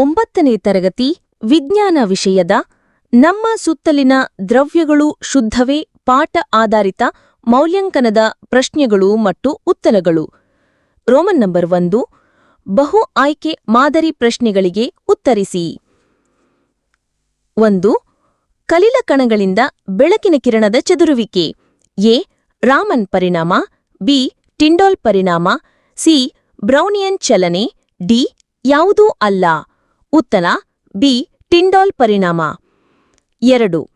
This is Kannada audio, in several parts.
ಒಂಬತ್ತನೇ ತರಗತಿ ವಿಜ್ಞಾನ ವಿಷಯದ ನಮ್ಮ ಸುತ್ತಲಿನ ದ್ರವ್ಯಗಳು ಶುದ್ಧವೇ ಪಾಠ ಆಧಾರಿತ ಮೌಲ್ಯಾಂಕನದ ಪ್ರಶ್ನೆಗಳು ಮತ್ತು ಉತ್ತರಗಳು. ರೋಮನ್ ನಂಬರ್ ಒಂದು, ಬಹು ಆಯ್ಕೆ ಮಾದರಿ ಪ್ರಶ್ನೆಗಳಿಗೆ ಉತ್ತರಿಸಿ. ಒಂದು, ಕಲಿಲ ಕಣಗಳಿಂದ ಬೆಳಕಿನ ಕಿರಣದ ಚದುರುವಿಕೆ. ಎ, ರಾಮನ್ ಪರಿಣಾಮ. ಬಿ, ಟಿಂಡೋಲ್ ಪರಿಣಾಮ. ಸಿ, ಬ್ರೌನಿಯನ್ ಚಲನೆ. ಡಿ, ಯಾವುದೂ ಅಲ್ಲ. ಉತ್ತರ, ಬಿ, ಟಿಂಡಾಲ್ ಪರಿಣಾಮ. ಎರಡು,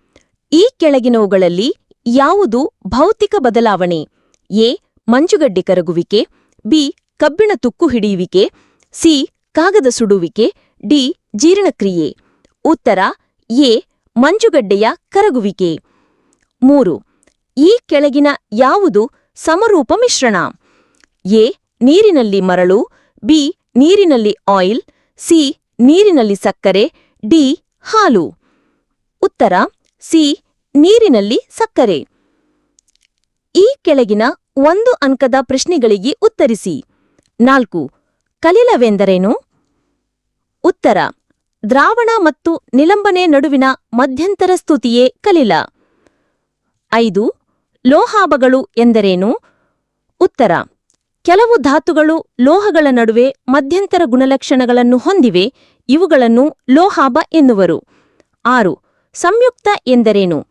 ಈ ಕೆಳಗಿನವುಗಳಲ್ಲಿ ಯಾವುದು ಭೌತಿಕ ಬದಲಾವಣೆ? ಎ, ಮಂಜುಗಡ್ಡೆ ಕರಗುವಿಕೆ, ಬಿ, ಕಬ್ಬಿಣ ತುಕ್ಕು ಹಿಡಿಯುವಿಕೆ, ಸಿ, ಕಾಗದ ಸುಡುವಿಕೆ, ಡಿ, ಜೀರ್ಣಕ್ರಿಯೆ. ಉತ್ತರ, ಎ, ಮಂಜುಗಡ್ಡೆಯ ಕರಗುವಿಕೆ. ಮೂರು, ಈ ಕೆಳಗಿನ ಯಾವುದು ಸಮರೂಪ ಮಿಶ್ರಣ? ಎ, ನೀರಿನಲ್ಲಿ ಮರಳು, ಬಿ, ನೀರಿನಲ್ಲಿ ಆಯಿಲ್, ಸಿ ನೀರಿನಲ್ಲಿ ಸಕ್ಕರೆ, ಡಿ, ಹಾಲು. ಉತ್ತರ, ಸಿ, ನೀರಿನಲ್ಲಿ ಸಕ್ಕರೆ. ಈ ಕೆಳಗಿನ ಒಂದು ಅಂಕದ ಪ್ರಶ್ನೆಗಳಿಗೆ ಉತ್ತರಿಸಿ. ನಾಲ್ಕು, ಕಲಿಲವೆಂದರೇನು? ಉತ್ತರ, ದ್ರಾವಣ ಮತ್ತು ನಿಲಂಬನೆ ನಡುವಿನ ಮಧ್ಯಂತರ ಸ್ತುತಿಯೇ ಕಲಿಲ. ಐದು ಲೋಹಾಭಗಳು ಎಂದರೇನು? ಉತ್ತರ, ಕೆಲವು ಧಾತುಗಳು ಲೋಹಗಳ ನಡುವೆ ಮಧ್ಯಂತರ ಗುಣಲಕ್ಷಣಗಳನ್ನು ಹೊಂದಿವೆ ಇವುಗಳನ್ನು ಲೋಹಾಬ ಎನ್ನುವರು. ಆರು, ಸಂಯುಕ್ತ ಎಂದರೇನು?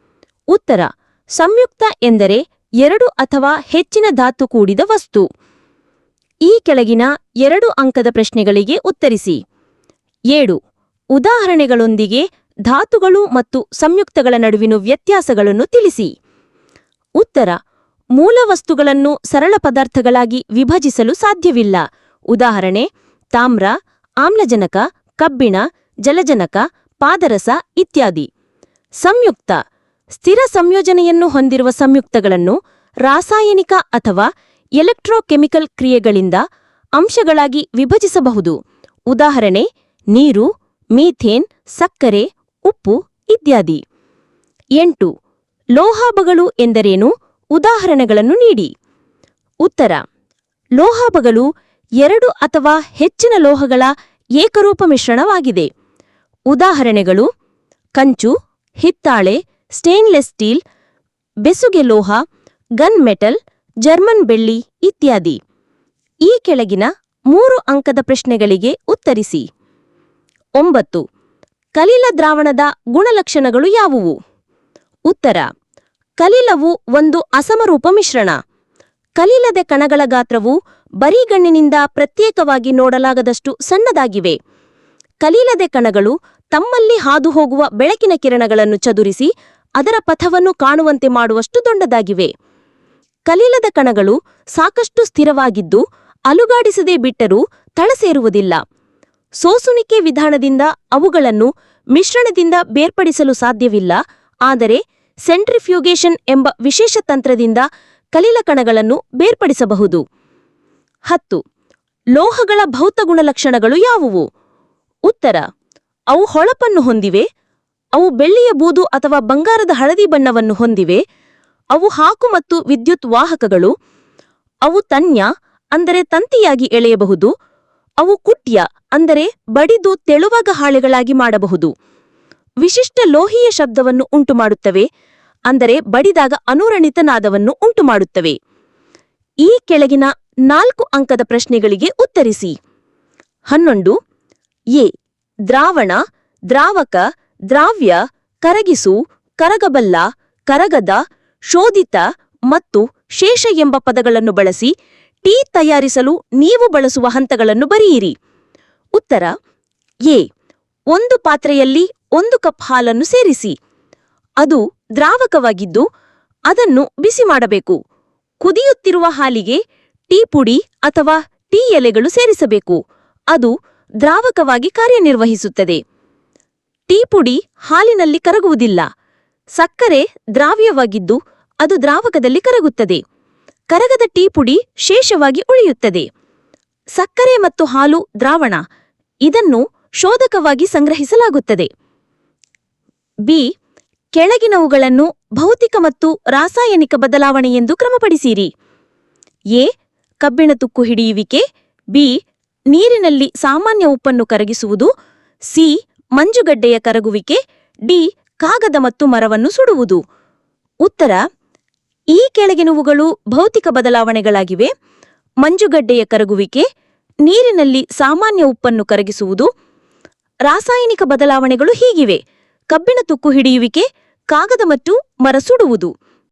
ಉತ್ತರ, ಸಂಯುಕ್ತ ಎಂದರೆ ಎರಡು ಅಥವಾ ಹೆಚ್ಚಿನ ಧಾತು ಕೂಡಿದ ವಸ್ತು. ಈ ಕೆಳಗಿನ ಎರಡು ಅಂಕದ ಪ್ರಶ್ನೆಗಳಿಗೆ ಉತ್ತರಿಸಿ. ಏಳು, ಉದಾಹರಣೆಗಳೊಂದಿಗೆ ಧಾತುಗಳು ಮತ್ತು ಸಂಯುಕ್ತಗಳ ನಡುವಿನ ವ್ಯತ್ಯಾಸಗಳನ್ನು ತಿಳಿಸಿ. ಉತ್ತರ, ಮೂಲ ವಸ್ತುಗಳನ್ನು ಸರಳ ಪದಾರ್ಥಗಳಾಗಿ ವಿಭಜಿಸಲು ಸಾಧ್ಯವಿಲ್ಲ. ಉದಾಹರಣೆ, ತಾಮ್ರ, ಆಮ್ಲಜನಕ ಕಬ್ಬಿಣ, ಜಲಜನಕ, ಪಾದರಸ ಇತ್ಯಾದಿ. ಸಂಯುಕ್ತ. ಸ್ಥಿರ ಸಂಯೋಜನೆಯನ್ನು ಹೊಂದಿರುವ ಸಂಯುಕ್ತಗಳನ್ನು ರಾಸಾಯನಿಕ ಅಥವಾ ಎಲೆಕ್ಟ್ರೋಕೆಮಿಕಲ್ ಕ್ರಿಯೆಗಳಿಂದ ಅಂಶಗಳಾಗಿ ವಿಭಜಿಸಬಹುದು. ಉದಾಹರಣೆ, ನೀರು, ಮೀಥೇನ್, ಸಕ್ಕರೆ, ಉಪ್ಪು ಇತ್ಯಾದಿ. ಎಂಟು. ಲೋಹಾಭಗಳು ಎಂದರೇನು? ಉದಾಹರಣೆಗಳನ್ನು ನೀಡಿ. ಉತ್ತರ. ಲೋಹಾಭಗಳು ಎರಡು ಅಥವಾ ಹೆಚ್ಚಿನ ಲೋಹಗಳ ಏಕರೂಪ ಮಿಶ್ರಣವಾಗಿದೆ. ಉದಾಹರಣೆಗಳು, ಕಂಚು, ಹಿತ್ತಾಳೆ, ಸ್ಟೇನ್ಲೆಸ್ ಸ್ಟೀಲ್, ಬೆಸುಗೆ ಲೋಹ, ಗನ್ ಮೆಟಲ್, ಜರ್ಮನ್ ಬೆಳ್ಳಿ ಇತ್ಯಾದಿ. ಈ ಕೆಳಗಿನ ಮೂರು ಅಂಕದ ಪ್ರಶ್ನೆಗಳಿಗೆ ಉತ್ತರಿಸಿ. ಒಂಬತ್ತು, ಕಲಿಲ ದ್ರಾವಣದ ಗುಣಲಕ್ಷಣಗಳು ಯಾವುವು? ಉತ್ತರ, ಕಲಿಲವು ಒಂದು ಅಸಮರೂಪ ಮಿಶ್ರಣ. ಕಲಿಲದ ಕಣಗಳ ಗಾತ್ರವು ಬರಿಗಣ್ಣಿನಿಂದ ಪ್ರತ್ಯೇಕವಾಗಿ ನೋಡಲಾಗದಷ್ಟು ಸಣ್ಣದಾಗಿವೆ. ಕಲೀಲದೆ ಕಣಗಳು ತಮ್ಮಲ್ಲಿ ಹಾದುಹೋಗುವ ಬೆಳಕಿನ ಕಿರಣಗಳನ್ನು ಚದುರಿಸಿ ಅದರ ಪಥವನ್ನು ಕಾಣುವಂತೆ ಮಾಡುವಷ್ಟು ದೊಡ್ಡದಾಗಿವೆ. ಕಲೀಲದ ಕಣಗಳು ಸಾಕಷ್ಟು ಸ್ಥಿರವಾಗಿದ್ದು ಅಲುಗಾಡಿಸದೇ ಬಿಟ್ಟರೂ ತಳಸೇರುವುದಿಲ್ಲ. ಸೋಸುಣಿಕೆ ವಿಧಾನದಿಂದ ಅವುಗಳನ್ನು ಮಿಶ್ರಣದಿಂದ ಬೇರ್ಪಡಿಸಲು ಸಾಧ್ಯವಿಲ್ಲ, ಆದರೆ ಸೆಂಟ್ರಿಫ್ಯೂಗೇಷನ್ ಎಂಬ ವಿಶೇಷ ತಂತ್ರದಿಂದ ಕಲಿಲ ಕಣಗಳನ್ನು ಬೇರ್ಪಡಿಸಬಹುದು. ಹತ್ತು, ಲೋಹಗಳ ಭೌತ ಗುಣಲಕ್ಷಣಗಳು ಯಾವುವು? ಉತ್ತರ, ಅವು ಹೊಳಪನ್ನು ಹೊಂದಿವೆ, ಅವು ಬೆಳ್ಳಿಯ ಬೂದು ಅಥವಾ ಬಂಗಾರದ ಹಳದಿ ಬಣ್ಣವನ್ನು ಹೊಂದಿವೆ, ಅವು ಹಾಕು ಮತ್ತು ವಿದ್ಯುತ್ ವಾಹಕಗಳು, ಅವು ತನ್ಯ, ಅಂದರೆ ತಂತಿಯಾಗಿ ಎಳೆಯಬಹುದು, ಅವು ಕುಟ್ಯ, ಅಂದರೆ ಬಡಿದು ತೆಳುವಾಗ ಹಾಳೆಗಳಾಗಿ ಮಾಡಬಹುದು. ವಿಶಿಷ್ಟ ಲೋಹೀಯ ಶಬ್ದವನ್ನು ಉಂಟುಮಾಡುತ್ತವೆ ಅಂದರೆ ಬಡಿದಾಗ ಅನುರಣಿತನಾದವನ್ನು ಉಂಟುಮಾಡುತ್ತವೆ. ಈ ಕೆಳಗಿನ ನಾಲ್ಕು ಅಂಕದ ಪ್ರಶ್ನೆಗಳಿಗೆ ಉತ್ತರಿಸಿ. ಹನ್ನೊಂದು, ಎ, ದ್ರಾವಣ, ದ್ರಾವಕ, ದ್ರಾವ್ಯ, ಕರಗಿಸು, ಕರಗಬಲ್ಲ, ಕರಗದ, ಶೋಧಿತ ಮತ್ತು ಶೇಷ ಎಂಬ ಪದಗಳನ್ನು ಬಳಸಿ ಟೀ ತಯಾರಿಸಲು ನೀವು ಬಳಸುವ ಹಂತಗಳನ್ನು ಬರೆಯಿರಿ. ಉತ್ತರ, ಎ, ಒಂದು ಪಾತ್ರೆಯಲ್ಲಿ ಒಂದು ಕಪ್ ಹಾಲನ್ನು ಸೇರಿಸಿ. ಅದು ದ್ರಾವಕವಾಗಿದ್ದು ಅದನ್ನು ಬಿಸಿ ಮಾಡಬೇಕು. ಕುದಿಯುತ್ತಿರುವ ಹಾಲಿಗೆ ಟೀ ಪುಡಿ ಅಥವಾ ಟೀ ಎಲೆಗಳು ಸೇರಿಸಬೇಕು. ಅದು ದ್ರಾವಕವಾಗಿ ಕಾರ್ಯನಿರ್ವಹಿಸುತ್ತದೆ. ಟೀ ಪುಡಿ ಹಾಲಿನಲ್ಲಿ ಕರಗುವುದಿಲ್ಲ. ಸಕ್ಕರೆ ದ್ರಾವ್ಯವಾಗಿದ್ದು ಅದು ದ್ರಾವಕದಲ್ಲಿ ಕರಗುತ್ತದೆ. ಕರಗದ ಟೀ ಪುಡಿ ಶೇಷವಾಗಿ ಉಳಿಯುತ್ತದೆ. ಸಕ್ಕರೆ ಮತ್ತು ಹಾಲು ದ್ರಾವಣ ಇದನ್ನು ಶೋಧಕವಾಗಿ ಸಂಗ್ರಹಿಸಲಾಗುತ್ತದೆ. ಬಿ. ಕೆಳಗಿನವುಗಳನ್ನು ಭೌತಿಕ ಮತ್ತು ರಾಸಾಯನಿಕ ಬದಲಾವಣೆ ಎಂದು ಕ್ರಮಪಡಿಸಿರಿ. ಎ. ಕಬ್ಬಿಣ ತುಕ್ಕು ಹಿಡಿಯುವಿಕೆ. ಬಿ. ನೀರಿನಲ್ಲಿ ಸಾಮಾನ್ಯ ಉಪ್ಪನ್ನು ಕರಗಿಸುವುದು. ಸಿ. ಮಂಜುಗಡ್ಡೆಯ ಕರಗುವಿಕೆ. ಡಿ. ಕಾಗದ ಮತ್ತು ಮರವನ್ನು ಸುಡುವುದು. ಉತ್ತರ. ಈ ಕೆಳಗಿನವುಗಳು ಭೌತಿಕ ಬದಲಾವಣೆಗಳಾಗಿವೆ. ಮಂಜುಗಡ್ಡೆಯ ಕರಗುವಿಕೆ. ನೀರಿನಲ್ಲಿ ಸಾಮಾನ್ಯ ಉಪ್ಪನ್ನು ಕರಗಿಸುವುದು. ರಾಸಾಯನಿಕ ಬದಲಾವಣೆಗಳು ಹೀಗಿವೆ. ಕಬ್ಬಿಣ ತುಕ್ಕು ಹಿಡಿಯುವಿಕೆ. ಕಾಗದ ಮತ್ತು ಮರ ಸುಡುವುದು.